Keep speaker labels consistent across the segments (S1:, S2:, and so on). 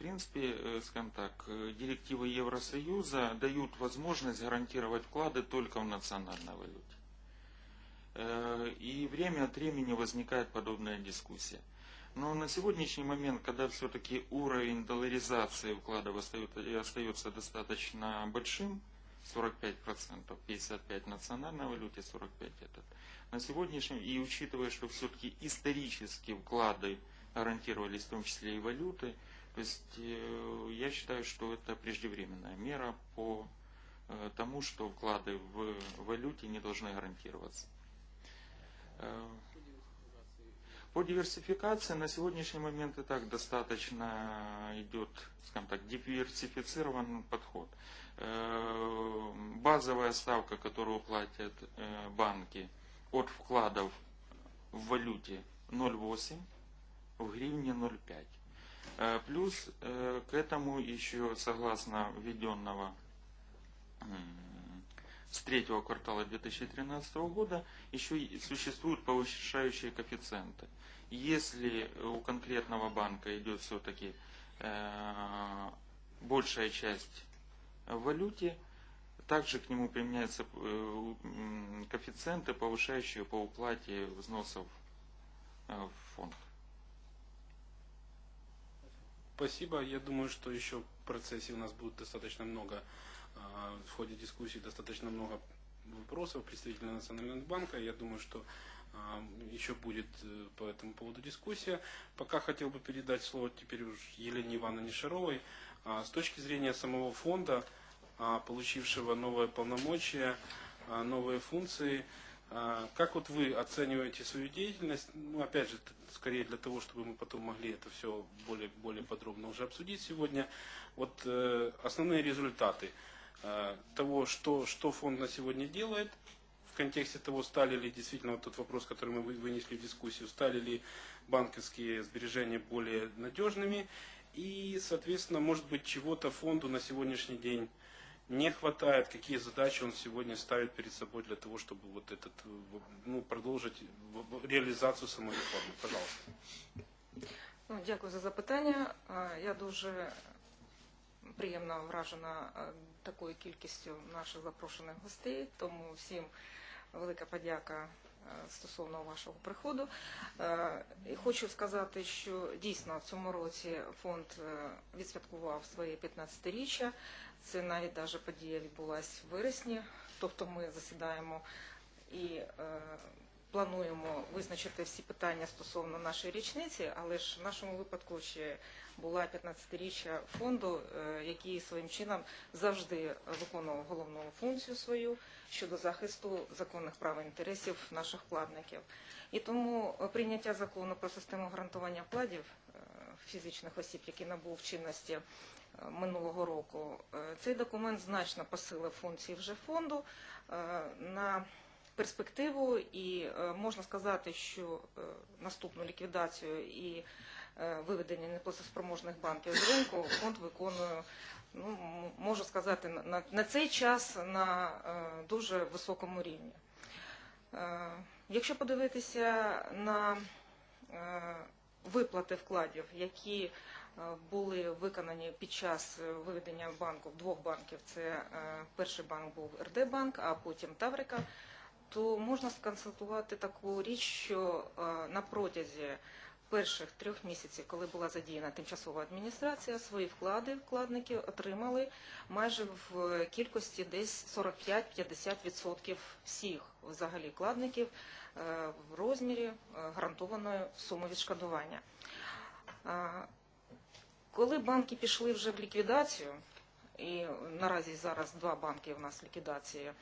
S1: принципе, э, скажем так, э, директивы Евросоюза дают возможность гарантировать вклады только в национальной валюте. Э, И время от времени возникает подобная дискуссия. Но на сегодняшний момент, когда все-таки уровень долларизации вкладов остается, достаточно большим, 45%, 55% национальной валюте, 45% этот, на сегодняшний и учитывая, что все-таки исторически вклады гарантировались в том числе и валюты, то есть э, я считаю, что это преждевременная мера по э, тому, что вклады в валюте не должны гарантироваться. Э, По диверсификации на сегодняшний момент и так достаточно идет, скажем так, диверсифицированный подход. Базовая ставка, которую платят банки от вкладов в валюте 0,8, в гривне 0,5. Э, Плюс э, к этому еще, согласно введенного с третьего квартала 2013 года, еще существуют повышающие коэффициенты. Если у конкретного банка идет все-таки большая часть в валюте, также к нему применяются э, коэффициенты, повышающие по уплате взносов э, в фонд.
S2: Спасибо. Я думаю, что еще в процессе у нас будет достаточно много, а, в ходе дискуссии достаточно много вопросов представителя Национального банка. Я думаю, что а, еще будет э, по этому поводу дискуссия. Пока хотел бы передать слово теперь уж Елене Ивановне Шаровой. А, С точки зрения самого фонда, получившего новые полномочия, новые функции, как вот вы оцениваете свою деятельность? Ну, опять же, скорее для того, чтобы мы потом могли это все более, более подробно уже обсудить сегодня. Вот э, основные результаты э, того, что, что фонд на сегодня делает, в контексте того, стали ли действительно вот тот вопрос, который мы вы- вынесли в дискуссию, стали ли банковские сбережения более надежными, и, соответственно, может быть, чего-то фонду на сегодняшний день не хватает, какие задачи он сегодня ставит перед собой для того, чтобы вот этот, э, в- ну, продолжить в- в- реализацию самой реформы. Пожалуйста.
S3: Ну, дякую за запитання. Е, Я дуже приємно вражена е, такою кількістю наших запрошених гостей, тому всім велика подяка е, стосовно вашого приходу. Е, І хочу сказати, що дійсно в цьому році фонд е, відсвяткував своє 15-річчя. Це навіть даже подія відбулася в вересні, тобто ми засідаємо і плануємо визначити всі питання стосовно нашої річниці, але ж в нашому випадку ще була 15-річчя фонду, е, який своїм чином завжди виконував головну функцію свою щодо захисту законних прав і інтересів наших вкладників. І тому прийняття закону про систему гарантування вкладів е, фізичних осіб, який набув чинності е, минулого року, цей документ значно посилив функції вже фонду на перспективу, і е, можна сказати, що е, наступну ліквідацію і е, виведення неплатоспроможних банків з ринку фонд виконує, ну можу сказати, на- на, цей час на дуже високому рівні. Якщо подивитися на виплати вкладів, які були виконані під час виведення банку двох банків, це перший банк був РД банк, а потім Таврика, то можна сконстатувати таку річ, що е, на протязі перших трьох місяців, коли була задіяна тимчасова адміністрація, свої вклади вкладники отримали майже в кількості десь 45-50% всіх взагалі вкладників е, в розмірі е, гарантованої суми відшкодування. Коли банки пішли вже в ліквідацію, і наразі зараз два банки в нас в ліквідації,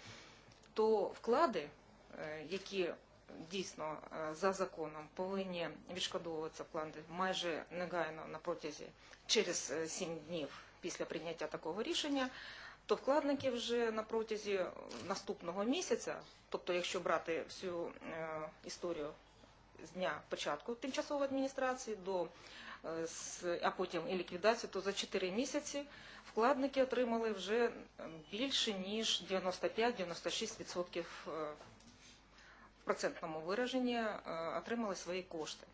S3: то вклади, які дійсно е, за законом повинні відшкодовуватися вклади майже негайно на протязі через 7 днів після прийняття такого рішення, то вкладники вже на протязі наступного місяця, тобто якщо брати всю е, історію з дня початку тимчасової адміністрації до е, а потім і ліквідацію, то за 4 місяці вкладники отримали вже е, більше ніж 95-96% е, в процентному вираженні е, отримали свої кошти.